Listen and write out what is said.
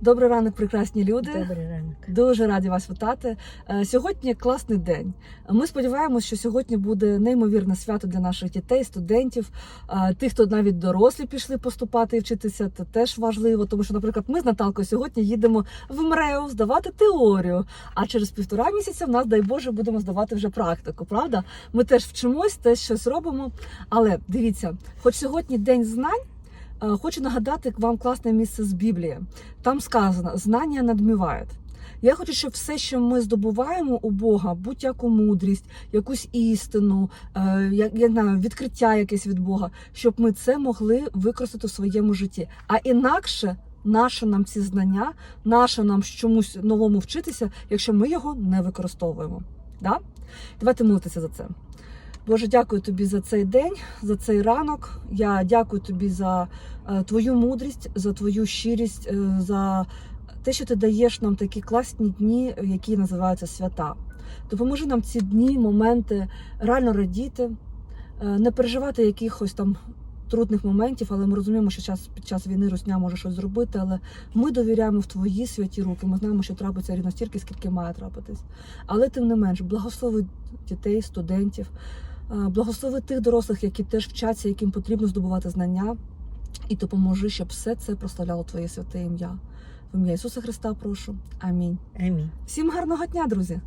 Добрий ранок, прекрасні люди. Добрий ранок. Дуже раді вас вітати. Е, Сьогодні класний день. Ми сподіваємося, що сьогодні буде неймовірне свято для наших дітей, студентів, е, тих, хто навіть дорослі пішли поступати і вчитися. Це теж важливо, тому що, наприклад, ми з Наталкою сьогодні їдемо в МРЕО здавати теорію. А через півтора місяця в нас, дай Боже, будемо здавати вже практику. Правда? Ми теж вчимось, теж щось робимо. Але дивіться, хоч сьогодні день знань. Е, Хочу нагадати вам класне місце з Біблії. Там сказано: знання надмівають. Я хочу, щоб все, що ми здобуваємо у Бога, будь-яку мудрість, якусь істину, е, я, я знаю, відкриття якесь від Бога, щоб ми це могли використати в своєму житті. А інакше, наше нам ці знання, наше нам чомусь новому вчитися, якщо ми його не використовуємо. Да? Давайте молитися за це. Боже, дякую тобі за цей день, за цей ранок. Я дякую тобі за е, твою мудрість, за твою щирість, е, за те, що ти даєш нам такі класні дні, які називаються свята. Допоможи нам ці дні, моменти реально радіти, е, не переживати якихось там трудних моментів, але ми розуміємо, що час під час війни Русня може щось зробити. Але ми довіряємо в твої святі руки. Ми знаємо, що трапиться рівно стільки, скільки має трапитись. Але тим не менш, благослови дітей, студентів, благослови тих дорослих, які теж вчаться, яким потрібно здобувати знання, і допоможи, щоб все це прославляло Твоє святе ім'я. В ім'я Ісуса Христа прошу. Амінь. Амінь. Всім гарного дня, друзі!